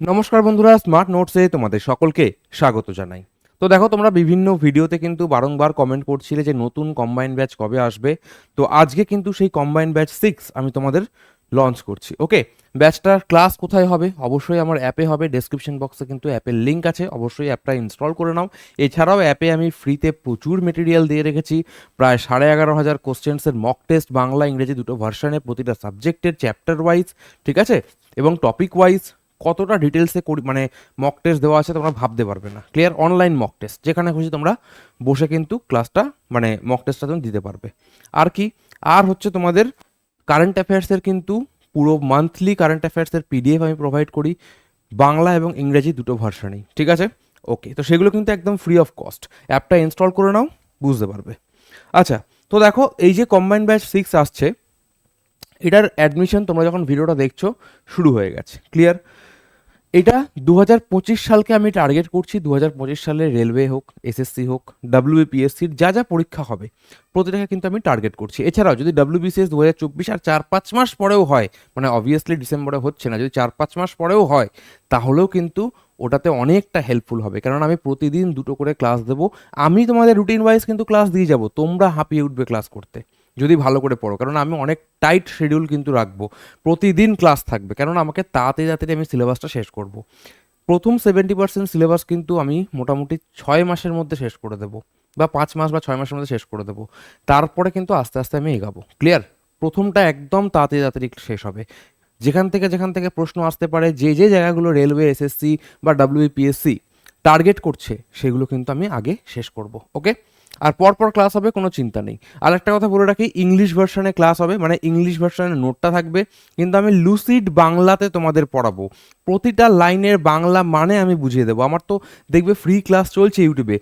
নমস্কার বন্ধুরা স্মার্ট নোটসে তোমাদের সকলকে স্বাগত জানাই। তো দেখো, তোমরা বিভিন্ন ভিডিওতে কিন্তু বারংবার কমেন্ট করছিলে যে নতুন কম্বাইন ব্যাচ কবে আসবে। তো আজকে কিন্তু সেই কম্বাইন ব্যাচ সিক্স আমি তোমাদের লঞ্চ করছি ওকে ব্যাচটার ক্লাস কোথায় হবে? অবশ্যই আমার অ্যাপে হবে ডেসক্রিপশন বক্সে কিন্তু অ্যাপের লিঙ্ক আছে। অবশ্যই অ্যাপটা ইনস্টল করে নাও। এছাড়াও অ্যাপে আমি ফ্রিতে প্রচুর মেটেরিয়াল দিয়ে রেখেছি। প্রায় সাড়ে এগারো হাজার কোশ্চেন্সের মক টেস্ট বাংলা ইংরেজি দুটো ভার্সনে প্রতিটা সাবজেক্টের চ্যাপ্টার ওয়াইজ ঠিক আছে? এবং টপিক ওয়াইজ কতটা ডিটেলসে করি মানে মক টেস্ট দেওয়া আছে তোমরা ভাবতে পারবে না। ক্লিয়ার অনলাইন মক টেস্ট যেখানে খুশি তোমরা বসে কিন্তু ক্লাসটা মানে মক টেস্টটা তুমি দিতে পারবে। আর কি? আর হচ্ছে তোমাদের কারেন্ট অ্যাফেয়ার্সের কিন্তু পুরো মান্থলি কারেন্ট অ্যাফেয়ার্সের পিডিএফ আমি প্রোভাইড করি। বাংলা এবং ইংরেজি দুটো ভার্সনেই, ঠিক আছে? ওকে তো সেগুলো কিন্তু একদম ফ্রি অফ কস্ট অ্যাপটা ইনস্টল করে নাও, বুঝতে পারবে। আচ্ছা তো দেখো, এই যে কম্বাইন ব্যাচ সিক্স আসছে, এটার অ্যাডমিশন তোমরা যখন ভিডিওটা দেখছ, শুরু হয়ে গেছে। ক্লিয়ার এটা দু হাজার পঁচিশ সালকে আমি টার্গেট করছি দু হাজার পঁচিশ সালে রেলওয়ে হোক এসএসসি হোক ডাব্লিউবিপিএসসির যা যা পরীক্ষা হবে, প্রতিটাকে কিন্তু আমি টার্গেট করছি। এছাড়াও যদি ডাব্লিউবিসিএস দু হাজার চব্বিশ আর চার পাঁচ মাস পরেও হয় মানে অবভিয়াসলি ডিসেম্বরে হচ্ছে না, যদি চার পাঁচ মাস পরেও হয়, তাহলেও কিন্তু ওটাতে অনেকটা হেল্পফুল হবে। কারণ আমি প্রতিদিন দুটো করে ক্লাস দেবো, আমি তোমাদের রুটিন ওয়াইজ কিন্তু ক্লাস দিয়ে যাব, তোমরা হাঁপিয়ে উঠবে ক্লাস করতে। যদি ভালো করে পড়ো। কারণ আমি অনেক টাইট শিডিউল কিন্তু রাখব। প্রতিদিন ক্লাস থাকবে। কারণ আমাকে তাড়াতাড়ি তাড়াতাড়ি আমি সিলেবাসটা শেষ করব। প্রথম সেভেন্টি পার্সেন্ট সিলেবাস কিন্তু আমি মোটামুটি ছয় মাসের মধ্যে শেষ করে দেবো। বা পাঁচ মাস বা ছয় মাসের মধ্যে শেষ করে দেবো। তারপরে কিন্তু আস্তে আস্তে আমি এগাবো। ক্লিয়ার প্রথমটা একদম তাড়াতাড়ি তাড়াতাড়ি শেষ হবে। যেখান থেকে যেখান থেকে প্রশ্ন আসতে পারে, যে যে জায়গাগুলো রেলওয়ে এসএসসি বা ডাব্লিউপিএসসি টার্গেট করছে, সেগুলো কিন্তু আমি আগে শেষ করব। ওকে আর পরপর ক্লাস হবে, কোনো চিন্তা নেই। আর একটা কথা বলে রাখি ইংলিশ ভার্সনে ক্লাস হবে মানে ইংলিশ ভার্সনে নোটটা থাকবে, কিন্তু আমি লুসিড বাংলাতে তোমাদের পড়াবো। প্রতিটা লাইনের বাংলা মানে আমি বুঝিয়ে দেবো। আমার তো দেখবে ফ্রি ক্লাস চলছে ইউটিউবে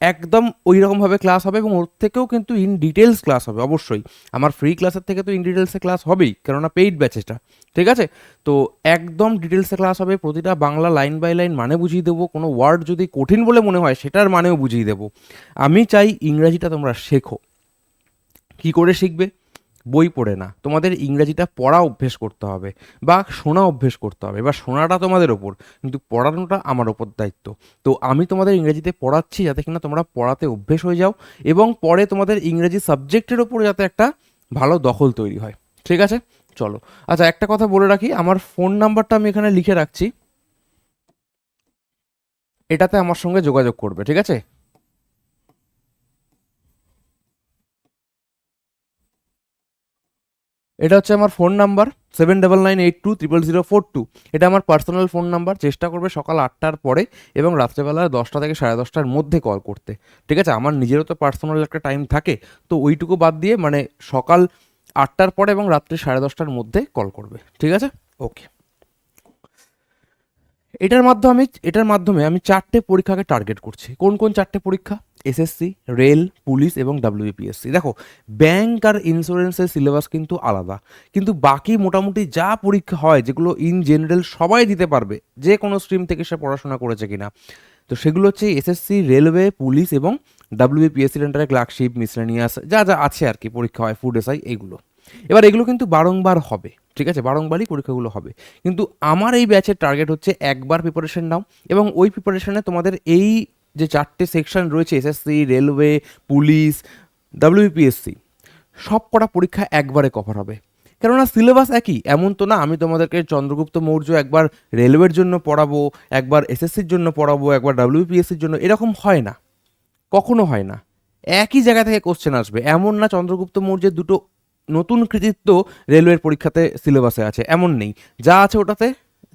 একদম ওই রকমভাবে ক্লাস হবে এবং ওর থেকেও কিন্তু ইন ডিটেলস ক্লাস হবে, অবশ্যই। আমার ফ্রি ক্লাসের থেকে তো ইন ডিটেলসে ক্লাস হবেই, কেননা পেইড ব্যাচেসটা ঠিক আছে? তো একদম ডিটেলসে ক্লাস হবে, প্রতিটা বাংলা লাইন বাই লাইন মানে বুঝিয়ে দেবো, কোনো ওয়ার্ড যদি কঠিন বলে মনে হয়, সেটার মানেও বুঝিয়ে দেবো। আমি চাই ইংরাজিটা তোমরা শেখো। কী করে শিখবে? বই পড়ে না। তোমাদের ইংরাজিটা পড়া অভ্যেস করতে হবে বা শোনা অভ্যেস করতে হবে। বা শোনাটা তোমাদের ওপর, কিন্তু পড়ানোটা আমার ওপর দায়িত্ব। তো আমি তোমাদের ইংরেজিতে পড়াচ্ছি যাতে কিনা তোমরা পড়াতে অভ্যেস হয়ে যাও এবং পরে তোমাদের ইংরেজি সাবজেক্টের ওপর যাতে একটা ভালো দখল তৈরি হয়। ঠিক আছে? চলো। আচ্ছা একটা কথা বলে রাখি, আমার ফোন নাম্বারটা আমি এখানে লিখে রাখছি। এটাতে আমার সঙ্গে যোগাযোগ করবে, ঠিক আছে? এটা হচ্ছে আমার phone number seven double nine eight two triple zero four two এটা আমার পার্সোনাল ফোন নাম্বার চেষ্টা করবে সকাল আটটার পরে এবং রাত্রেবেলা দশটা থেকে সাড়ে দশটার মধ্যে কল করতে। ঠিক আছে? আমার নিজেরও তো পার্সোনাল একটা টাইম থাকে। তো ওইটুকু বাদ দিয়ে মানে সকাল আটটার পরে এবং রাত্রি সাড়ে দশটার মধ্যে কল করবে। ঠিক আছে? ওকে এটার মাধ্যমে এটার মাধ্যমে আমি চারটে পরীক্ষাকে টার্গেট করছি। কোন কোন চারটে পরীক্ষা? এসএসসি রেল পুলিশ এবং ডাব্লিউবিপিএসসি দেখো ব্যাংক আর ইন্স্যুরেন্সের সিলেবাস কিন্তু আলাদা। কিন্তু বাকি মোটামুটি যা পরীক্ষা হয়, যেগুলো ইন জেনারেল সবাই দিতে পারবে, যে কোনো স্ট্রিম থেকে সে পড়াশোনা করেছে কিনা। তো সেগুলো হচ্ছে এসএসসি রেলওয়ে পুলিশ এবং ডাব্লিউবিপিএসসির আন্ডারে ক্লার্কশিপ মিসলেনিয়াস যা যা আছে আর কি, পরীক্ষা হয় ফুড এসআই এইগুলো। এবার এগুলো কিন্তু বারংবার হবে, ঠিক আছে? বারংবারই পরীক্ষাগুলো হবে। কিন্তু আমার এই ব্যাচের টার্গেট হচ্ছে একবার প্রিপারেশন নাও এবং ওই প্রিপারেশনে তোমাদের এই যে চারটে সেকশন রয়েছে এসএসসি রেলওয়ে পুলিশ ডাব্লিউপিএসসি সব কটা পরীক্ষা একবারে কভার হবে। কেননা সিলেবাস একই, এমন তো না আমি তোমাদেরকে চন্দ্রগুপ্ত মৌর্য একবার রেলওয়ের জন্য পড়াবো, একবার এসএসসির জন্য পড়াবো, একবার ডাব্লিউপিএসসির জন্য, এরকম হয় না। কখনো হয় না। একই জায়গা থেকে কোশ্চেন আসবে। এমন না চন্দ্রগুপ্ত মৌর্যের দুটো নতুন কৃতিত্ব রেলওয়ের পরীক্ষাতে সিলেবাসে আছে, এমন নেই। যা আছে ওটাতে,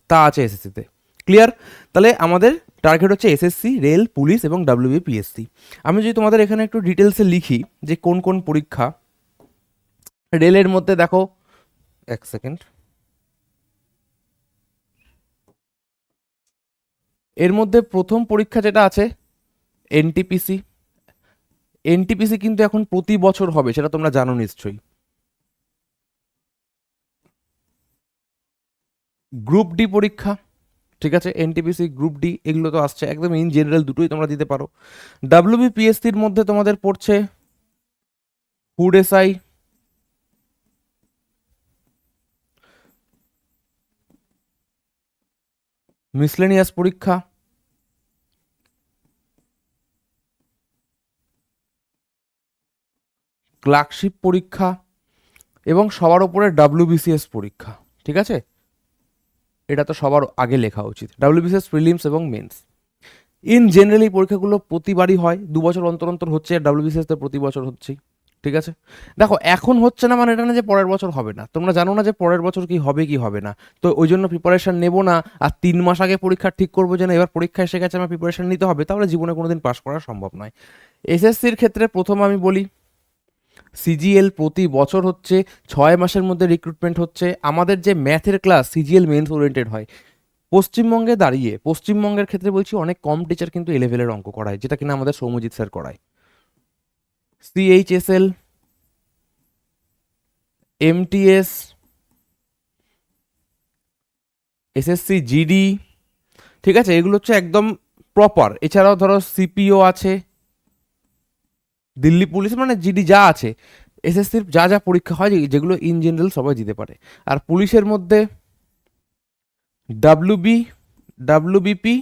তা আছে এসএসসিতে। ক্লিয়ার? তাহলে আমাদের টার্গেট হচ্ছে এসএসসি, রেল, পুলিশ এবং ডাব্লিউবিপিএসসি আমি যদি তোমাদের এখানে একটু ডিটেলসে লিখি যে কোন কোন পরীক্ষা, রেলের মধ্যে দেখো, এক সেকেন্ড। এর মধ্যে প্রথম পরীক্ষা যেটা আছে, এনটিপিসি। এনটিপিসি কিন্তু এখন প্রতি বছর হবে, সেটা তোমরা জানো নিশ্চয়ই। গ্রুপ ডি পরীক্ষা, ঠিক আছে? এনটিপিসি গ্রুপ ডি এগুলো তো আসছে একদম ইন জেনারেল দুটোই তোমরা দিতে পারো। ডাব্লিউবিপিএসসির মধ্যে তোমাদের পড়ছে ফুড এসআই মিসলেনিয়াস পরীক্ষা। ক্লার্কশিপ পরীক্ষা এবং সবার উপরে ডাব্লিউবিসিএস পরীক্ষা, ঠিক আছে? এটা তো সবার আগে লেখা উচিত। ডাব্লিউবিসিএস প্রিলিমস এবং মেন্স ইন জেনারেল পরীক্ষাগুলো প্রতিবারই হয়, দু বছর অন্তর অন্তর হচ্ছে আর ডাব্লিউবিসিএস তো প্রতি বছর হচ্ছেই। ঠিক আছে? দেখো, এখন হচ্ছে না মানে এটা না যে পরের বছর হবে না। তোমরা জানো না যে পরের বছর কি হবে কি হবে না। তো ওই জন্য প্রিপারেশন নেব না, আর তিন মাস আগে পরীক্ষা ঠিক করব যে না, এবার পরীক্ষা এসে গেছে, আমার প্রিপারেশান নিতে হবে, তাহলে জীবনে কোনোদিন পাস করা সম্ভব নয়। এসএসসির ক্ষেত্রে প্রথম আমি বলি সিজিএল প্রতি বছর হচ্ছে ছয় মাসের মধ্যে রিক্রুটমেন্ট হচ্ছে। আমাদের যে ম্যাথের ক্লাস সিজিএল মেন্স ওরিয়েন্টেড হয়, পশ্চিমবঙ্গে দাঁড়িয়ে, পশ্চিমবঙ্গের ক্ষেত্রে বলছি অনেক কম টিচার কিন্তু এ লেভেলের অঙ্ক করায়, যেটা কিনা আমাদের সৌম্যজিৎ স্যার করায়। সিএইচএসএল এমটিএস এসএসসি জিডি ঠিক আছে? এগুলো হচ্ছে একদম প্রপার এছাড়াও ধরো সিপিও আছে দিল্লি পুলিশ মানে জিডি যা আছে, এসএসসির যা যা পরীক্ষা হয় যেগুলো ইন জেনারেল সবাই দিতে পারে। আর পুলিশের মধ্যে ডাব্লুবি ডাব্লুবিপি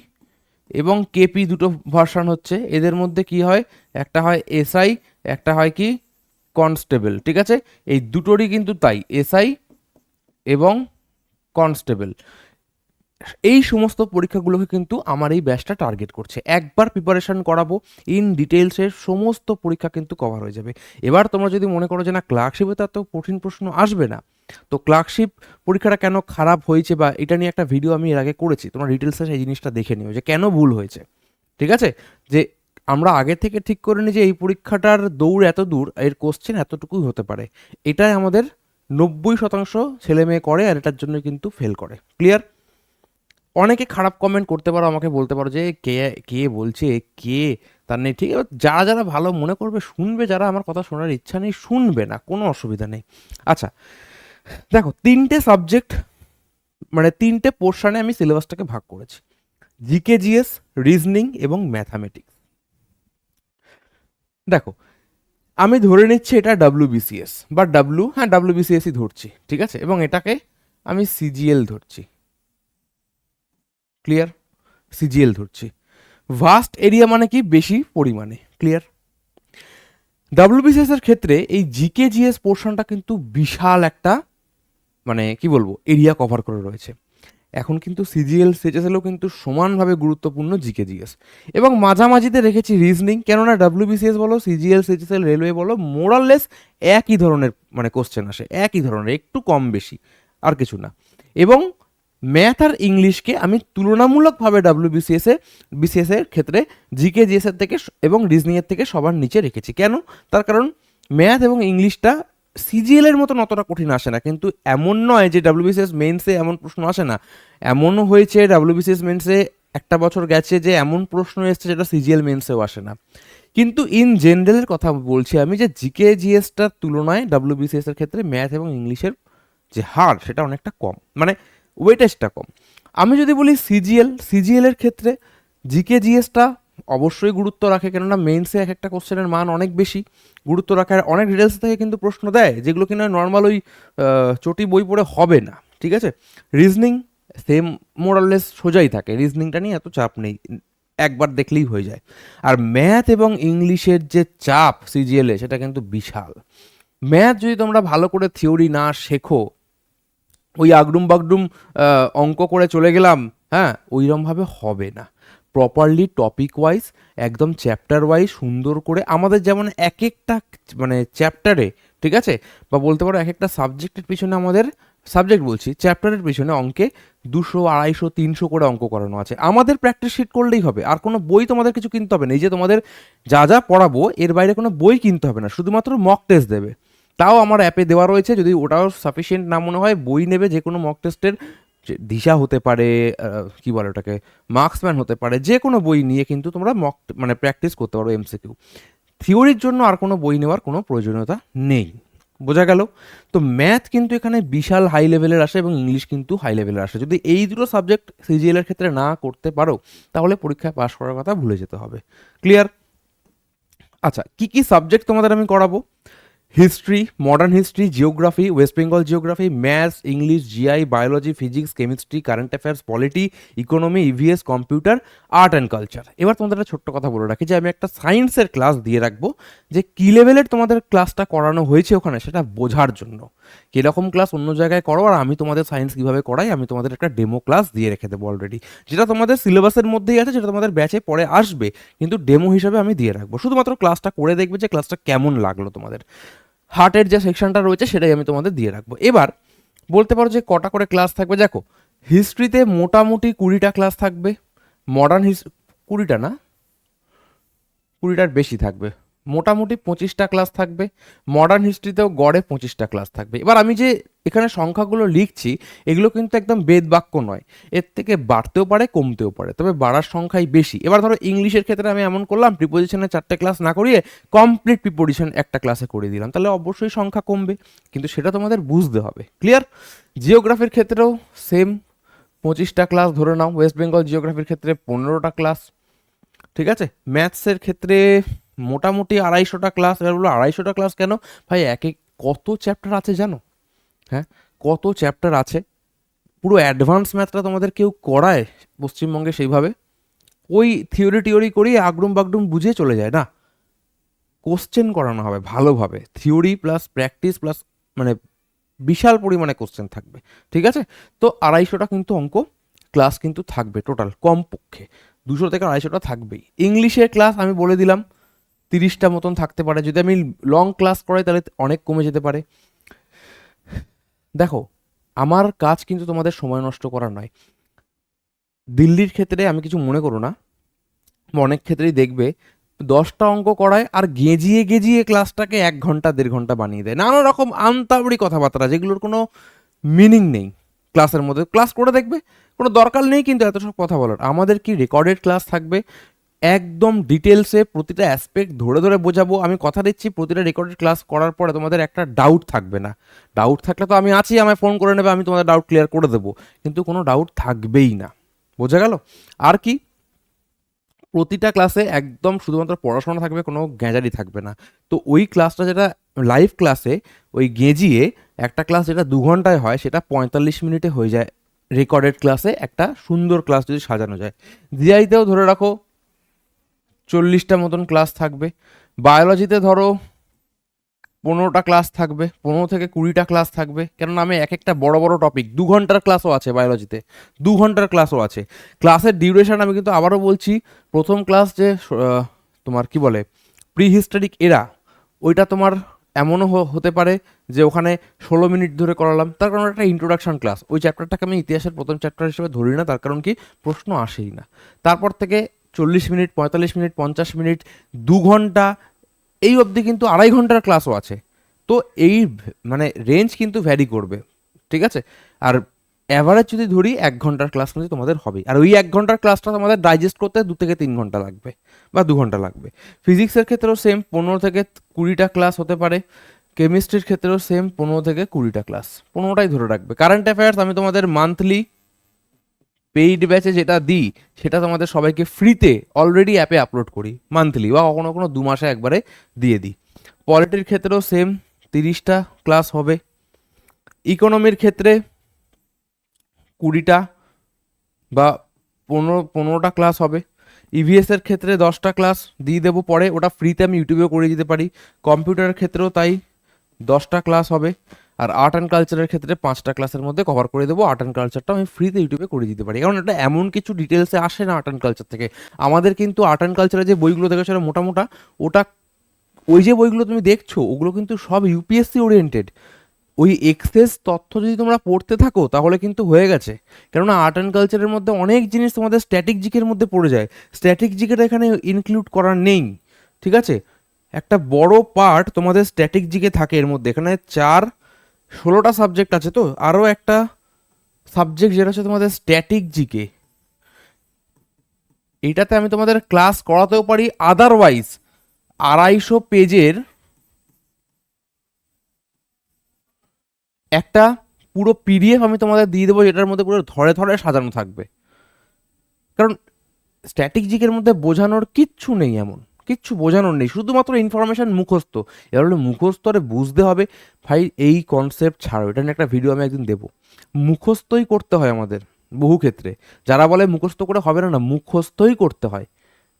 এবং কেপি দুটো ভার্সান হচ্ছে। এদের মধ্যে কি হয়? একটা হয় এসআই একটা হয় কি? কনস্টেবল ঠিক আছে? এই দুটোরই কিন্তু তাই এসআই এবং কনস্টেবল এই সমস্ত পরীক্ষাগুলোকে কিন্তু আমার এই ব্যাচটা টার্গেট করছে। একবার প্রিপারেশন করাবো ইন ডিটেলসের সমস্ত পরীক্ষা কিন্তু কভার হয়ে যাবে। এবার তোমরা যদি মনে করো যে না ক্লার্কশিপে তার তো কঠিন প্রশ্ন আসবে না, তো ক্লার্কশিপ পরীক্ষাটা কেন খারাপ হয়েছে বা এটা নিয়ে একটা ভিডিও আমি এর আগে করেছি, তোমরা ডিটেলসে সেই জিনিসটা দেখে নিও যে কেন ভুল হয়েছে। ঠিক আছে? যে আমরা আগে থেকে ঠিক করে নিই যে এই পরীক্ষাটার দৌড় এত দূর, এর কোশ্চেন এতটুকুই হতে পারে। এটাই আমাদের নব্বই শতাংশ ছেলে মেয়ে করে আর এটার জন্য কিন্তু ফেল করে। ক্লিয়ার অনেকে খারাপ কমেন্ট করতে পারো, আমাকে বলতে পারো যে, কে কে বলছে? কে? তার নেই, ঠিক আছে? যারা যারা ভালো মনে করবে, শুনবে, যারা আমার কথা শোনার ইচ্ছা নেই, শুনবে না, কোনো অসুবিধা নেই। আচ্ছা দেখো, তিনটে সাবজেক্ট মানে তিনটে পোর্শনে আমি সিলেবাসটাকে ভাগ করেছি। জিকে জিএস রিজনিং এবং ম্যাথামেটিক্স দেখো, আমি ধরে নিচ্ছি এটা ডাব্লিউ বিসিএস বা ডাব্লিউ হ্যাঁ ডাব্লিউ বিসিএসই ধরছি, ঠিক আছে? এবং এটাকে আমি সিজিএল ধরছি। ক্লিয়ার সিজিএল ধরছি। ভাস্ট এরিয়া মানে কি? বেশি পরিমাণে। ক্লিয়ার ডাব্লিউবিসিএস এর ক্ষেত্রে এই জিকে জিএস পোর্শনটা কিন্তু বিশাল একটা মানে কি বলব এরিয়া কভার করে রয়েছে। এখন কিন্তু সিজিএল সিএচএসএলও কিন্তু সমানভাবে গুরুত্বপূর্ণ জিকে জিএস এবং মাঝামাঝিতে রেখেছি রিজনিং কেননা ডাব্লিউবিসিএস বলো সিজিএল সিএচএসএল রেলওয়ে বলো মোরাললেস একই ধরনের মানে কোশ্চেন আসে। একই ধরনের, একটু কম বেশি, আর কিছু না। এবং ম্যাথ আর ইংলিশকে আমি তুলনামূলকভাবে ডাব্লিউ বিসিএস এ বিসিএস এর ক্ষেত্রে জিকে জিএস এর থেকে এবং রিজনিং এর থেকে সবার নিচে রেখেছি। কেন? তার কারণ ম্যাথ এবং ইংলিশটা সিজিএল এর মতন অতটা কঠিন আসে না। কিন্তু এমন নয় যে ডাব্লিউ বিসিএস মেন্সে এমন প্রশ্ন আসে না। এমনও হয়েছে ডাব্লিউ বিসিএস মেন্সে একটা বছর গেছে যে এমন প্রশ্ন এসছে যেটা সিজিএল মেন্সেও আসে না। কিন্তু ইন জেনারেলের কথা বলছি আমি যে জিকে জিএসটার তুলনায় ডাব্লিউ বিসিএস এর ক্ষেত্রে ম্যাথ এবং ইংলিশের যে হার সেটা অনেকটা কম। মানে ওয়েটেজটা কম। আমি যদি বলি সিজিএল সিজিএল এর ক্ষেত্রে জিকে জিএসটা অবশ্যই গুরুত্ব রাখে, কেননা মেইনসে এক একটা কোশ্চেনের মান অনেক বেশি। গুরুত্ব রাখে আর অনেক ডিটেলস থেকে কিন্তু প্রশ্ন দেয়, যেগুলো কিনা নর্মাল ওই চটি বই পড়ে হবে না, ঠিক আছে? রিজনিং সেম মোরাললেস সোজাই থাকে। রিজনিংটা নিয়ে এত চাপ নেই, একবার দেখলেই হয়ে যায়। আর ম্যাথ এবং ইংলিশের যে চাপ সিজিএলে সেটা কিন্তু বিশাল। ম্যাথ যদি তোমরা ভালো করে থিওরি না শেখো ওই আগডুম বাগডুম অঙ্ক করে চলে গেলাম হ্যাঁ ওইরমভাবে হবে না। প্রপারলি টপিক ওয়াইজ একদম চ্যাপ্টার ওয়াইজ সুন্দর করে আমাদের যেমন এক একটা মানে চ্যাপ্টারে ঠিক আছে? বা বলতে পারো এক একটা সাবজেক্টের পিছনে আমাদের সাবজেক্ট বলছি চ্যাপ্টারের পিছনে অঙ্কে দুশো, আড়াইশো, তিনশো করে অঙ্ক করানো আছে। আমাদের প্র্যাকটিস শিট করলেই হবে, আর কোনো বই তোমাদের কিছু কিনতে হবে না। এই যে তোমাদের যা যা পড়াবো, এর বাইরে কোনো বই কিনতে হবে না, শুধুমাত্র মক টেস্ট দেবে। তাও আমার অ্যাপে দেওয়া রয়েছে। যদি ওটাও সাফিসিয়েন্ট না মনে হয়, বই নেবে যে কোনো মক টেস্টের দিশা হতে পারে কি বলে ওটাকে মার্কসম্যান হতে পারে, যে কোনো বই নিয়ে কিন্তু তোমরা মক মানে প্র্যাকটিস করতে পারো এমসিকিউ থিওরির জন্য আর কোনো বই নেওয়ার কোনো প্রয়োজনীয়তা নেই। বোঝা গেল? তো ম্যাথ কিন্তু এখানে বিশাল হাই লেভেলের আসে এবং ইংলিশ কিন্তু হাই লেভেলের আসে। যদি এই দুটো সাবজেক্ট সিজিএল এর ক্ষেত্রে না করতে পারো, তাহলে পরীক্ষায় পাশ করার কথা ভুলে যেতে হবে। ক্লিয়ার আচ্ছা কি কি সাবজেক্ট তোমাদের আমি করাবো? History modern history geography West Bengal geography maths English GI biology physics chemistry current affairs polity economy EVS computer art and culture এবার তোমাদের একটা ছোট্ট কথা বলে রাখি যে আমি একটা সায়েন্সের ক্লাস দিয়ে রাখব যে কী লেভেলের তোমাদের ক্লাসটা করানো হয়েছে ওখানে সেটা বোঝার জন্য। কীরকম ক্লাস অন্য জায়গায় করো আর আমি তোমাদের সায়েন্স কীভাবে করাই, আমি তোমাদের একটা ডেমো ক্লাস দিয়ে রেখে দেবো অলরেডি যেটা তোমাদের সিলেবাসের মধ্যেই আছে, যেটা তোমাদের ব্যাচে পরে আসবে, কিন্তু ডেমো হিসাবে আমি দিয়ে রাখব। শুধুমাত্র ক্লাসটা করে দেখবে যে ক্লাসটা কেমন লাগল তোমাদের। হার্টের যে সেকশনটা রয়েছে, সেটাই আমি তোমাদের দিয়ে রাখব। এবার বলতে পারো যে কটা করে ক্লাস থাকবে? দেখো হিস্ট্রিতে মোটামুটি কুড়িটা ক্লাস থাকবে। মডার্ন হিস কুড়িটা না? কুড়িটার বেশি থাকবে। মোটামুটি পঁচিশটা ক্লাস থাকবে মডার্ন হিস্ট্রিতেও গড়ে পঁচিশটা ক্লাস থাকবে। এবার আমি যে এখানে সংখ্যাগুলো লিখছি, এগুলো কিন্তু একদম বেদ বাক্য নয়। এর থেকে বাড়তেও পারে, কমতেও পারে, তবে বাড়ার সংখ্যাই বেশি। এবার ধরো ইংলিশের ক্ষেত্রে আমি এমন করলাম প্রিপোজিশনে চারটে ক্লাস না করিয়ে কমপ্লিট প্রিপোজিশন একটা ক্লাসে করে দিলাম। তাহলে অবশ্যই সংখ্যা কমবে, কিন্তু সেটা তোমাদের বুঝতে হবে। ক্লিয়ার জিওগ্রাফির ক্ষেত্রেও সেম পঁচিশটা ক্লাস ধরে নাও। ওয়েস্ট বেঙ্গল জিওগ্রাফির ক্ষেত্রে পনেরোটা ক্লাস ঠিক আছে? ম্যাথসের ক্ষেত্রে মোটামুটি আড়াইশোটা ক্লাস এবার বলো আড়াইশোটা ক্লাস কেন? ভাই, একে কত চ্যাপ্টার আছে জানো? হ্যাঁ কত চ্যাপ্টার আছে? পুরো অ্যাডভান্স ম্যাথটা তোমাদের কেউ করায় পশ্চিমবঙ্গে সেইভাবে? ওই থিওরি টিওরি করিয়ে আগডুম বাগডুম বুঝে চলে যায় না? কোশ্চেন করানো হবে ভালোভাবে। থিওরি প্লাস প্র্যাকটিস প্লাস মানে বিশাল পরিমাণে কোশ্চেন থাকবে, ঠিক আছে? তো আড়াইশোটা কিন্তু অঙ্ক ক্লাস কিন্তু থাকবে টোটাল কমপক্ষে। দুশো থেকে আড়াইশোটা থাকবেই। ইংলিশের ক্লাস আমি বলে দিলাম। তিরিশটা মতন থাকতে পারে। যদি আমি লং ক্লাস করাই, তাহলে অনেক কমে যেতে পারে। দেখো, আমার কাজ কিন্তু তোমাদের সময় নষ্ট করা নয়। দিল্লির ক্ষেত্রে আমি কিছু মনে করো না। অনেক ক্ষেত্রেই দেখবে, দশটা অঙ্ক করায় আর গেজিয়ে গেজিয়ে ক্লাসটাকে এক ঘণ্টা, দেড় ঘণ্টা বানিয়ে দেয়। নানা রকম আন্তাবড়ি কথাবার্তা, যেগুলোর কোনো মিনিং নেই ক্লাসের মধ্যে। ক্লাস করে দেখবে, কোনো দরকার নেই কিন্তু এত সব কথা বলার। আমাদের কি রেকর্ডেড ক্লাস থাকবে? একদম ডিটেলসে প্রতিটা অ্যাসপেক্ট ধরে ধরে বোঝাবো। আমি কথা দিচ্ছি, প্রতিটা রেকর্ডেড ক্লাস করার পরে তোমাদের একটা ডাউট থাকবে না। ডাউট থাকলে তো আমি আছি, আমায় ফোন করে নেবে, আমি তোমাদের ডাউট ক্লিয়ার করে দেবো। কিন্তু কোনো ডাউট থাকবেই না। বোঝা গেল? আর কি? প্রতিটা ক্লাসে একদম শুধুমাত্র পড়াশোনা থাকবে, কোনো গ্যাঁজারি থাকবে না। তো ওই ক্লাসটা যেটা লাইভ ক্লাসে ওই গেঁজিয়ে একটা ক্লাস যেটা দু ঘন্টায় হয়, সেটা পঁয়তাল্লিশ মিনিটে হয়ে যায়। রেকর্ডেড ক্লাসে একটা সুন্দর ক্লাস যদি সাজানো যায়। জিআইতেও ধরে রাখো চল্লিশটা মতন ক্লাস থাকবে। বায়োলজিতে ধরো পনেরোটা ক্লাস থাকবে, পনেরো থেকে কুড়িটা ক্লাস থাকবে। কেননা আমি এক একটা বড় বড় টপিক দু ঘণ্টার ক্লাসও আছে বায়োলজিতে, দু ঘণ্টার ক্লাসও আছে। ক্লাসের ডিউরেশন আমি কিন্তু আবারও বলছি, প্রথম ক্লাস যে তোমার কি বলে প্রি হিস্টোরিক এরা ওইটা তোমার এমনও হতে পারে যে ওখানে ষোলো মিনিট ধরে করালাম, তার কারণ একটা ইন্ট্রোডাকশন ক্লাস ওই চ্যাপ্টারটাকে আমি ইতিহাসের প্রথম চ্যাপ্টার হিসেবে ধরি না, তার কারণ কি, প্রশ্ন আসেই না। তারপর থেকে চল্লিশ মিনিট, পঁয়তাল্লিশ মিনিট, পঞ্চাশ মিনিট, দু ঘণ্টা, এই অবধি কিন্তু আড়াই ঘণ্টার ক্লাসও আছে। তো এই মানে রেঞ্জ কিন্তু ভ্যারি করবে, ঠিক আছে? আর অ্যাভারেজ যদি ধরি, এক ঘণ্টার ক্লাস কিন্তু তোমাদের হবে আর ওই এক ঘণ্টার ক্লাসটা তোমাদের ডাইজেস্ট করতে দু থেকে তিন ঘণ্টা লাগবে, বা দু ঘণ্টা লাগবে। ফিজিক্সের ক্ষেত্রেও সেম পনেরো থেকে কুড়িটা ক্লাস হতে পারে। কেমিস্ট্রির ক্ষেত্রেও সেম পনেরো থেকে কুড়িটা ক্লাস পনেরোটাই ধরে রাখবে। কারেন্ট অ্যাফেয়ার্স আমি তোমাদের মান্থলি পেইড ব্যাচে যেটা দিই, সেটা তোমাদের সবাইকে ফ্রিতে অলরেডি অ্যাপে আপলোড করি মান্থলি বা কখনো কখনো দু মাসে একবারে দিয়ে দিই। পলিটির ক্ষেত্রেও সেম তিরিশটা ক্লাস হবে। ইকোনমির ক্ষেত্রে কুড়িটা বা পনেরো, পনেরোটা ক্লাস হবে। ইভিএসের ক্ষেত্রে দশটা ক্লাস দিয়ে দেবো পরে, ওটা ফ্রিতে আমি ইউটিউবেও করে দিতে পারি। কম্পিউটারের ক্ষেত্রেও তাই দশটা ক্লাস হবে। আর আর্ট অ্যান্ড কালচারের ক্ষেত্রে পাঁচটা ক্লাসের মধ্যে কভার করে দেবো। আর্ট অ্যান্ড কালচারটা আমি ফ্রিতে ইউটিউবে করে দিতে পারি। কারণ এটা এমন কিছু ডিটেলসে আসে না আর্ট অ্যান্ড কালচার থেকে। আমাদের কিন্তু আর্ট অ্যান্ড কালচারের যে বইগুলো দেখেছ ওটা মোটা মোটা ওটা ওই যে বইগুলো তুমি দেখছ, ওগুলো কিন্তু সব ইউপিএসসি ওরিয়েন্টেড ওই এক্সেস তথ্য যদি তোমরা পড়তে থাকো, তাহলে কিন্তু হয়ে গেছে। কেননা আর্ট অ্যান্ড কালচারের মধ্যে অনেক জিনিস তোমাদের স্ট্যাটিক জিকের মধ্যে পড়ে যায়। স্ট্যাটিক জিকেটা এখানে ইনক্লুড করা নেই। ঠিক আছে? একটা বড় পার্ট তোমাদের স্ট্যাটিক জিকে থাকে এর মধ্যে। এখানে চার ষোলোটা সাবজেক্ট আছে তো আরও একটা সাবজেক্ট যেটা হচ্ছে তোমাদের স্ট্যাটিক জিকে। এইটাতে আমি তোমাদের ক্লাস করাতেও পারি আদারওয়াইজ আড়াইশো পেজের একটা পুরো পিডিএফ আমি তোমাদের দিয়ে দেবো, যেটার মধ্যে পুরো ধরে ধরে সাজানো থাকবে। কারণ স্ট্যাটিক জিকের মধ্যে বোঝানোর কিচ্ছু নেই এমন। কিচ্ছু বোঝানোর নেই, শুধুমাত্র ইনফরমেশন মুখস্থ। এবার হলো মুখস্থরে বুঝতে হবে, ভাই, এই কনসেপ্ট ছাড়ো এটা নিয়ে একটা ভিডিও আমি একদিন দেবো। মুখস্থই করতে হয় আমাদের, বহু ক্ষেত্রে। যারা বলে মুখস্থ করে হবে না না, মুখস্থই করতে হয়।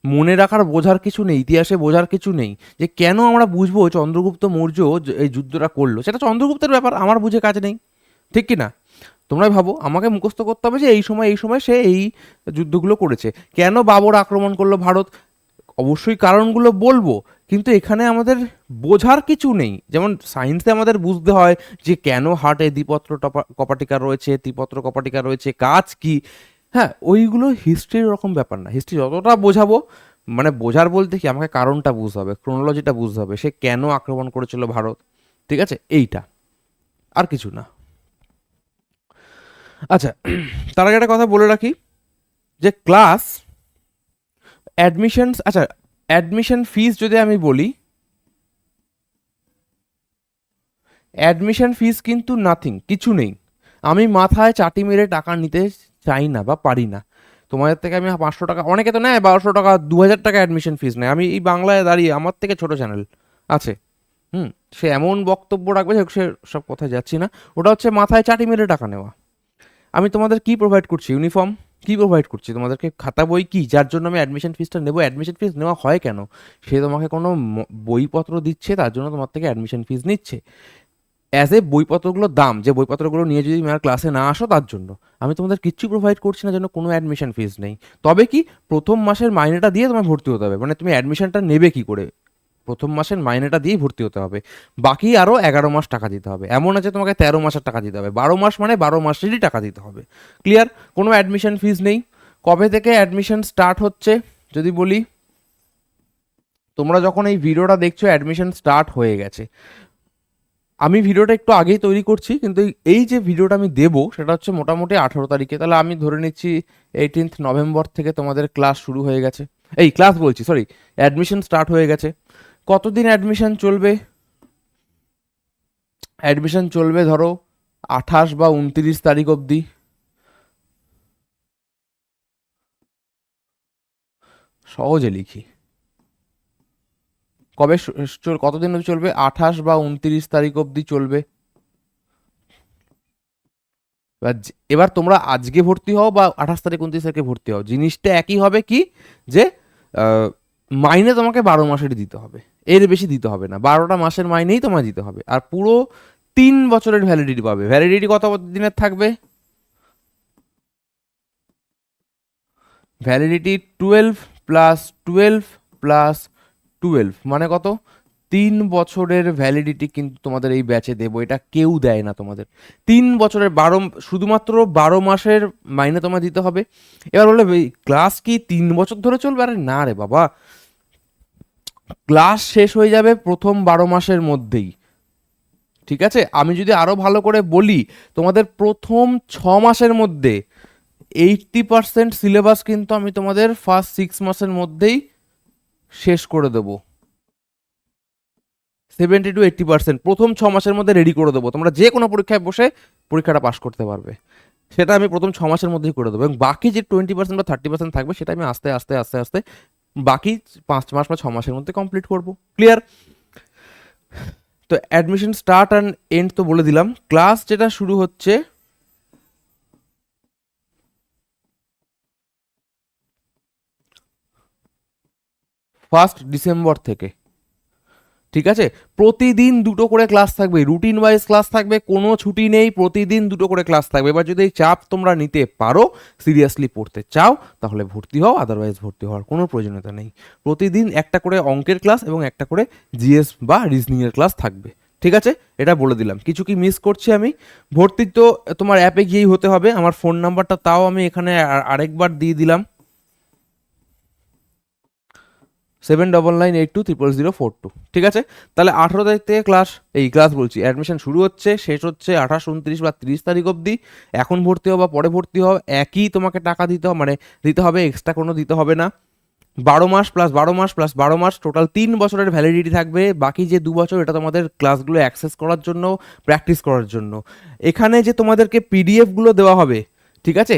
মনে রাখার বোঝার কিছু নেই, ইতিহাসে বোঝার কিছু নেই। যে কেন আমরা বুঝব চন্দ্রগুপ্ত মৌর্য এই যুদ্ধটা করল? সেটা চন্দ্রগুপ্তের ব্যাপার, আমার বুঝে কাজ নেই। ঠিক কি না তোমরাই ভাবো, আমাকে মুখস্থ করতে হবে যে এই সময় এই সময় সে এই যুদ্ধগুলো করেছে। কেন বাবর আক্রমণ করল ভারত? অবশ্যই কারণগুলো বলব, কিন্তু এখানে আমাদের বোঝার কিছু নেই। যেমন সায়েন্সে আমাদের বুঝতে হয় যে কেন হার্টে দ্বিপত্র কপাটিকা রয়েছে, ত্রিপত্র কপাটিকা রয়েছে, কাজ কি? হ্যাঁ ওইগুলো হিস্ট্রির রকম ব্যাপার না। হিস্ট্রি যতটা বোঝাবো মানে বোঝার বলতে কি আমাকে কারণটা বুঝতে হবে ক্রোনোলজিটা বুঝতে হবে। সে কেন আক্রমণ করেছিল ভারত? ঠিক আছে? এইটা। আর কিছু না। আচ্ছা তার আগে একটা কথা বলে রাখি যে ক্লাস অ্যাডমিশনস আচ্ছা অ্যাডমিশন ফিস যদি আমি বলি অ্যাডমিশন ফিস কিন্তু নাথিং কিছু নেই। আমি মাথায় চাটি মেরে টাকা নিতে চাই না বা পারি না। তোমাদের থেকে আমি পাঁচশো টাকা, অনেকে তো নেয় বারোশো টাকা দু হাজার টাকা অ্যাডমিশন ফিস নেয়। আমি এই বাংলায় দাঁড়িয়ে আমার থেকে ছোট চ্যানেল আছে। হুম, সে এমন বক্তব্য রাখবে সে সব কথায় যাচ্ছি না। ওটা হচ্ছে মাথায় চাটি মেরে টাকা নেওয়া। আমি তোমাদের কি প্রোভাইড করছি? ইউনিফর্ম কি প্রোভাইড করছি? তোমাদেরকে খাতা বই কি? যার জন্য আমি অ্যাডমিশন ফিসটা নেব অ্যাডমিশন ফিস নেওয়া হয় কেন? সে তোমাকে কোনো বইপত্র দিচ্ছে, তার জন্য তোমার থেকে অ্যাডমিশন ফিস নিচ্ছে। অ্যাজ এ বইপত্রগুলোর দাম, যে বইপত্রগুলো নিয়ে যদি আমার ক্লাসে না আসো, তার জন্য। আমি তোমাদের কিচ্ছু প্রোভাইড করছি না জন্য কোনো অ্যাডমিশন ফিস নেই। তবে কি, প্রথম মাসের মাইনেটা দিয়ে তোমায় ভর্তি হতে হবে। মানে তুমি অ্যাডমিশনটা নেবে কি করে? প্রথম মাসের মাইনেটা দিয়েই ভর্তি হতে হবে। বাকি আরও এগারো মাস টাকা দিতে হবে। এমন আছে তোমাকে তেরো মাসের টাকা দিতে হবে। বারো মাস মানে বারো মাসেরই টাকা দিতে হবে। ক্লিয়ার কোনো অ্যাডমিশন ফিস নেই। কবে থেকে অ্যাডমিশন স্টার্ট হচ্ছে? যদি বলি, তোমরা যখন এই ভিডিওটা দেখছ অ্যাডমিশন স্টার্ট হয়ে গেছে। আমি ভিডিওটা একটু আগেই তৈরি করছি, কিন্তু এই যে ভিডিওটা আমি দেবো, সেটা হচ্ছে মোটামুটি আঠেরো তারিখে। তাহলে আমি ধরে নিচ্ছি এইটিনথ নভেম্বর থেকে তোমাদের ক্লাস শুরু হয়ে গেছে। এই ক্লাস বলছি সরি অ্যাডমিশন স্টার্ট হয়ে গেছে। কতদিন অ্যাডমিশন চলবে? অ্যাডমিশন চলবে ধরো আঠাশ বা উনত্রিশ তারিখ অবধি। সহজে লিখি। কবে কতদিন অবধি চলবে? আঠাশ বা উনত্রিশ তারিখ অবধি চলবে। এবার তোমরা আজকে ভর্তি হও বা আঠাশ তারিখ, উনত্রিশ তারিখে ভর্তি হও। জিনিসটা একই হবে কি? যে মাইনে তোমাকে বারো মাসের দিতে হবে। এর বেশি দিতে হবে না। বারোটা মাসের মাইনেই তোমায় দিতে হবে। আর পুরো তিন বছরের ভ্যালিডিটি পাবে। ভ্যালিডিটি কত দিনের থাকবে? Validity twelve plus twelve plus twelve মানে কত? তিন বছরের ভ্যালিডিটি কিন্তু তোমাদের এই ব্যাচে দেবো। এটা কেউ দেয় না তোমাদের। তিন বছরের বারো, শুধুমাত্র বারো মাসের মাইনে তোমায় দিতে হবে। এবার বললে ক্লাস কি তিন বছর ধরে চলবে? আরে না রে বাবা। ক্লাস শেষ হয়ে যাবে প্রথম বারো মাসের মধ্যেই। ঠিক আছে? আমি যদি আরও ভালো করে বলি, তোমাদের প্রথম ছ মাসের মধ্যে এইটটি পার্সেন্ট সিলেবাস কিন্তু আমি তোমাদের ফার্স্ট সিক্স মাসের মধ্যেই শেষ করে দেবো। সেভেন্টি টু এইট্টি পার্সেন্ট প্রথম ছ মাসের মধ্যে রেডি করে দেবো। তোমরা যে কোনো পরীক্ষায় বসে পরীক্ষাটা পাস করতে পারবে। সেটা আমি প্রথম ছ মাসের মধ্যেই করে দেবো এবং বাকি যে টোয়েন্টি পার্সেন্ট বা থার্টি পার্সেন্ট থাকবে সেটা আমি আস্তে আস্তে আস্তে আস্তে বাকি পাঁচ মাস বা ছ মাসের মধ্যে কমপ্লিট করব। ক্লিয়ার তো অ্যাডমিশন স্টার্ট অ্যান্ড এন্ড তো বলে দিলাম। ক্লাস যেটা শুরু হচ্ছে ফার্স্ট ডিসেম্বর থেকে। ঠিক আছে? প্রতিদিন দুটো করে ক্লাস থাকবে রুটিন ওয়াইজ ক্লাস থাকবে, কোনো ছুটি নেই, প্রতিদিন দুটো করে ক্লাস থাকবে। এবার যদি চাপ তোমরা নিতে পারো সিরিয়াসলি পড়তে চাও, তাহলে ভর্তি হও আদারওয়াইজ ভর্তি হওয়ার কোনো প্রয়োজনীয়তা নেই। প্রতিদিন একটা করে অঙ্কের ক্লাস এবং একটা করে জিএস বা রিজনিংয়ের ক্লাস থাকবে। ঠিক আছে? এটা বলে দিলাম। কিছু কি মিস করছি আমি? ভর্তি তো তোমার অ্যাপে গিয়েই হতে হবে। আমার ফোন নাম্বারটা তাও আমি এখানে আর- আরেকবার দিয়ে দিলাম। Seven double nine eight two triple zero four two ঠিক আছে? তাহলে আঠেরো তারিখ থেকে ক্লাস এই ক্লাস বলছি। অ্যাডমিশন শুরু হচ্ছে, শেষ হচ্ছে আঠাশ, উনত্রিশ বা তিরিশ তারিখ অবধি। এখন ভর্তি হও বা পরে ভর্তি হও একই তোমাকে টাকা দিতে হবে মানে দিতে হবে এক্সট্রা কোনো দিতে হবে না। বারো মাস প্লাস বারো মাস প্লাস বারো মাস টোটাল তিন বছরের ভ্যালিডিটি থাকবে। বাকি যে দু বছর, এটা তোমাদের ক্লাসগুলো অ্যাক্সেস করার জন্য প্র্যাকটিস করার জন্য। এখানে যে তোমাদেরকে পিডিএফগুলো দেওয়া হবে, ঠিক আছে?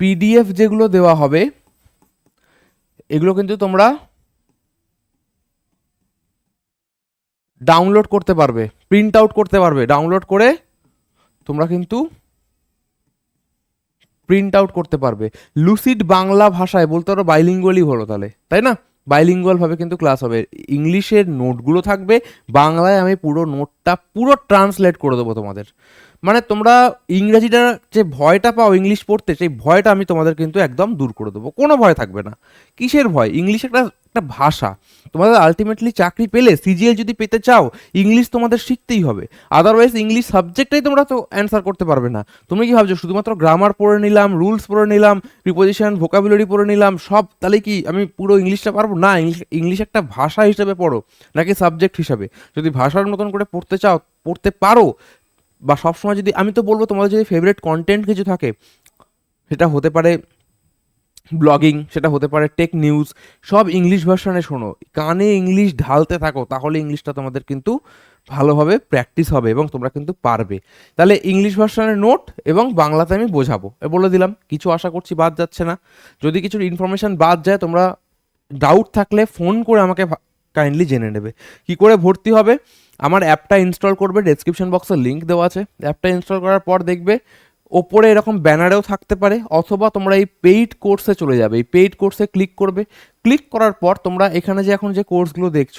পিডিএফ যেগুলো দেওয়া হবে, এগুলো কিন্তু তোমরা ডাউনলোড করতে পারবে প্রিন্ট আউট করতে পারবে। ডাউনলোড করে তোমরা কিন্তু প্রিন্ট আউট করতে পারবে। লুসিড বাংলা ভাষায় বলতে পারো বাইলিঙ্গুয়ালি হলো তাহলে, তাই না? বাইলিঙ্গুয়াল ভাবে কিন্তু ক্লাস হবে। ইংলিশের নোটগুলো থাকবে, বাংলায় আমি পুরো নোটটা পুরো ট্রান্সলেট করে দেবো তোমাদের। মানে তোমরা ইংরেজিটা যে ভয়টা পাও, ইংলিশ পড়তে, সেই ভয়টা আমি তোমাদের কিন্তু একদম দূর করে দেবো। কোনো ভয় থাকবে না। কিসের ভয়? ইংলিশ একটা একটা ভাষা। তোমাদের আলটিমেটলি চাকরি পেলে সিজিএল যদি পেতে চাও ইংলিশ তোমাদের শিখতেই হবে। আদারওয়াইজ ইংলিশ সাবজেক্টটাই তোমরা তো অ্যান্সার করতে পারবে না। তুমি কি ভাবছ, শুধুমাত্র গ্রামার পড়ে নিলাম রুলস পড়ে নিলাম প্রিপোজিশন ভোকাবুলারি পড়ে নিলাম, সব তাহলে কি আমি পুরো ইংলিশটা পারব? না ইংলিশ একটা ভাষা হিসেবে পড়ো, নাকি সাবজেক্ট হিসাবে। যদি ভাষার মতন করে পড়তে চাও, পড়তে পারো, বা সবসময় যদি, আমি তো বলব তোমাদের যদি ফেভারিট কন্টেন্ট কিছু থাকে, সেটা হতে পারে ব্লগিং সেটা হতে পারে টেক নিউজ সব ইংলিশ ভার্সনে শোনো। কানে ইংলিশ ঢালতে থাকো, তাহলে ইংলিশটা তোমাদের কিন্তু ভালোভাবে প্র্যাকটিস হবে এবং তোমরা কিন্তু পারবে। তাহলে ইংলিশ ভার্সনের নোট এবং বাংলাতে আমি বোঝাবো। এ বলে দিলাম, কিছু আশা করছি বাদ যাচ্ছে না। যদি কিছু ইনফরমেশন বাদ যায়, তোমরা ডাউট থাকলে ফোন করে আমাকে কাইন্ডলি জেনে নেবে। কি করে ভর্তি হবে? আমার অ্যাপটা ইনস্টল করবে ডেসক্রিপশন বক্সে লিঙ্ক দেওয়া আছে। অ্যাপটা ইনস্টল করার পর দেখবে ওপরে এরকম ব্যানারেও থাকতে পারে, অথবা তোমরা এই পেইড কোর্সে চলে যাবে। এই পেইড কোর্সে ক্লিক করবে। ক্লিক করার পর তোমরা এখানে যে এখন যে কোর্সগুলো দেখছ,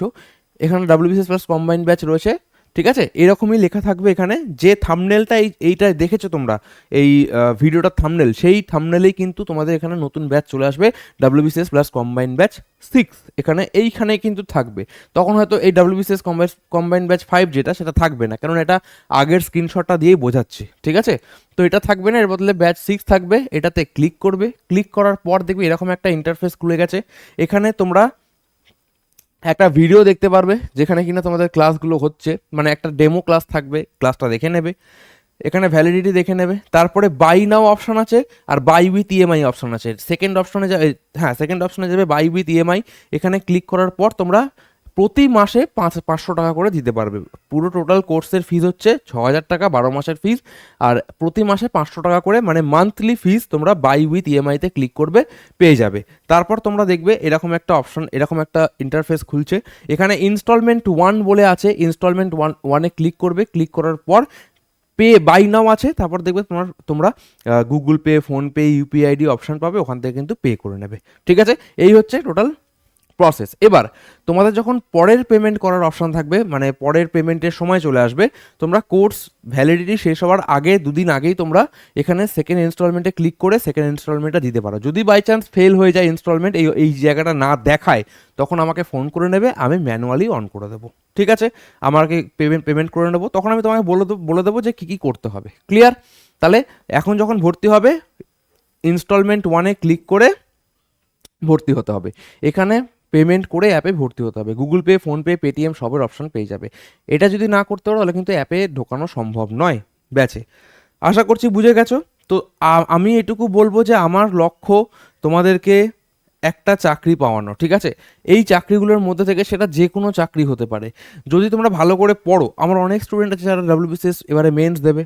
এখানে ডাব্লিউবিসিএস প্লাস কম্বাইন ব্যাচ রয়েছে, ঠিক আছে? এরকমই লেখা থাকবে এখানে। যে থামনেলটা এই, এইটা দেখেছ তোমরা, এই ভিডিওটার থামনেল সেই থামনেলেই কিন্তু তোমাদের এখানে নতুন ব্যাচ চলে আসবে WBCS plus combine batch six এখানে এইখানে কিন্তু থাকবে। তখন হয়তো এই ডাব্লিউবিসিএস কম্বাইন ব্যাচ ফাইভ যেটা, সেটা থাকবে না। কারণ এটা আগের স্ক্রিনশটটা দিয়েই বোঝাচ্ছি, ঠিক আছে? তো এটা থাকবে না, এর বদলে ব্যাচ সিক্স থাকবে, এটাতে ক্লিক করবে। ক্লিক করার পর দেখবে এরকম একটা ইন্টারফেস খুলে গেছে। এখানে তোমরা একটা ভিডিও দেখতে পারবে, যেখানে কিনা তোমাদের ক্লাসগুলো হচ্ছে মানে একটা ডেমো ক্লাস থাকবে ক্লাসটা দেখে নেবে। এখানে ভ্যালিডিটি দেখে নেবে। তারপরে বাই নাও অপশন আছে আর বাই উইথ ইএমআই অপশন আছে। সেকেন্ড অপশনে যাবে হ্যাঁ সেকেন্ড অপশনে যাবে বাই উইথ ইএমআই এখানে ক্লিক করার পর তোমরা প্রতি মাসে পাঁচ, পাঁচশো টাকা করে দিতে পারবে। পুরো টোটাল কোর্সের ফিজ হচ্ছে ছ হাজার টাকা, বারো মাসের ফিজ আর প্রতি মাসে পাঁচশো টাকা করে মানে মান্থলি ফিজ তোমরা বাই উইথ ইএমআইতে ক্লিক করবে, পেয়ে যাবে। তারপর তোমরা দেখবে এরকম একটা অপশন এরকম একটা ইন্টারফেস খুলছে। এখানে ইনস্টলমেন্ট ওয়ান বলে আছে ইনস্টলমেন্ট ওয়ান ওয়ানে ক্লিক করবে। ক্লিক করার পর পে বাই নাও আছে। তারপর দেখবে তোমার, তোমরা Google Pay PhonePe UPI ID option পাবে। ওখান থেকে কিন্তু পে করে নেবে। ঠিক আছে? এই হচ্ছে টোটাল প্রসেস এবার, তোমাদের যখন পরের পেমেন্ট করার অপশন থাকবে মানে পরের পেমেন্টের সময় চলে আসবে, তোমরা কোর্স ভ্যালিডিটি শেষ হওয়ার আগে দুদিন আগেই তোমরা এখানে সেকেন্ড ইনস্টলমেন্টে ক্লিক করে সেকেন্ড ইনস্টলমেন্টটা দিতে পারো। যদি বাই চান্স ফেল হয়ে যায় ইনস্টলমেন্ট এই এই জায়গাটা না দেখায়, তখন আমাকে ফোন করে নেবে, আমি ম্যানুয়ালি অন করে দেবো। ঠিক আছে? আমাকে পেমেন্ট পেমেন্ট করে নেব। তখন আমি তোমাকে বলে দেবো বলে দেবো যে কী কী করতে হবে। ক্লিয়ার তাহলে এখন যখন ভর্তি হবে ইনস্টলমেন্ট ওয়ানে ক্লিক করে ভর্তি হতে হবে। এখানে পেমেন্ট করে অ্যাপে ভর্তি হতে হবে। গুগল পে ফোনপে পেটিএম সবের অপশন পেয়ে যাবে। এটা যদি না করতে পারো, তাহলে কিন্তু অ্যাপে ঢোকানো সম্ভব নয়। ব্যাচে আশা করছি বুঝে গেছো? তো আমি এটুকু বলব যে আমার লক্ষ্য তোমাদেরকে একটা চাকরি পাওয়ানো, ঠিক আছে? এই চাকরিগুলোর মধ্যে থেকে সেটা যে কোনো চাকরি হতে পারে। যদি তোমরা ভালো করে পড়ো, আমার অনেক স্টুডেন্ট আছে যারা ডাব্লিউবিসিএস এবারে মেন্স দেবে।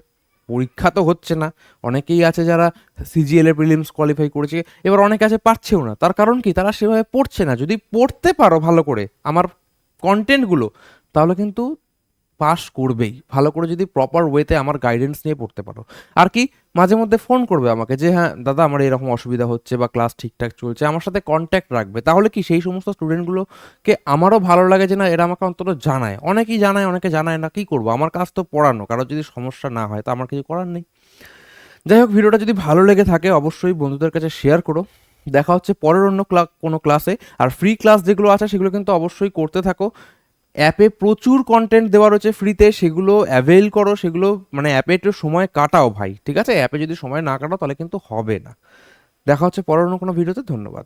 পরীক্ষা তো হচ্ছে না। অনেকেই আছে যারা সিজিএল এ প্রিলিমস কোয়ালিফাই করেছে, এবার অনেকে আছে পারছেও না। তার কারণ কি? তারা সেভাবে পড়ছে না। যদি পড়তে পারো ভালো করে আমার কন্টেন্টগুলো তাহলে কিন্তু পাস করবেই। ভালো করে যদি প্রপার ওয়েতে আমার গাইডেন্স নিয়ে পড়তে পারো। আর কি, মাঝে মধ্যে ফোন করবে আমাকে যে হ্যাঁ দাদা, আমার এরকম অসুবিধা হচ্ছে বা ক্লাস ঠিকঠাক চলছে, আমার সাথে কন্ট্যাক্ট রাখবে। তাহলে কি সেই সমস্ত স্টুডেন্টগুলোকে আমারও ভালো লাগে যে, না, এরা আমাকে অন্তত জানায়। অনেকেই জানায়, অনেকে জানায় না, কি করব? আমার কাজ তো পড়ানো কারোর যদি সমস্যা না হয়, তা আমার কিছু করার নেই। যাই হোক ভিডিওটা যদি ভালো লেগে থাকে, অবশ্যই বন্ধুদের কাছে শেয়ার করো। দেখা হচ্ছে পরের অন্য ক্লা কোনো ক্লাসে আর ফ্রি ক্লাস যেগুলো আছে, সেগুলো কিন্তু অবশ্যই করতে থাকো। অ্যাপে প্রচুর কন্টেন্ট দেওয়া রয়েছে ফ্রিতে সেগুলো অ্যাভেল করো, সেগুলো মানে অ্যাপে একটু সময় কাটাও ভাই, ঠিক আছে? অ্যাপে যদি সময় না কাটাও তাহলে কিন্তু হবে না। দেখা হচ্ছে পরের কোনো ভিডিওতে ধন্যবাদ।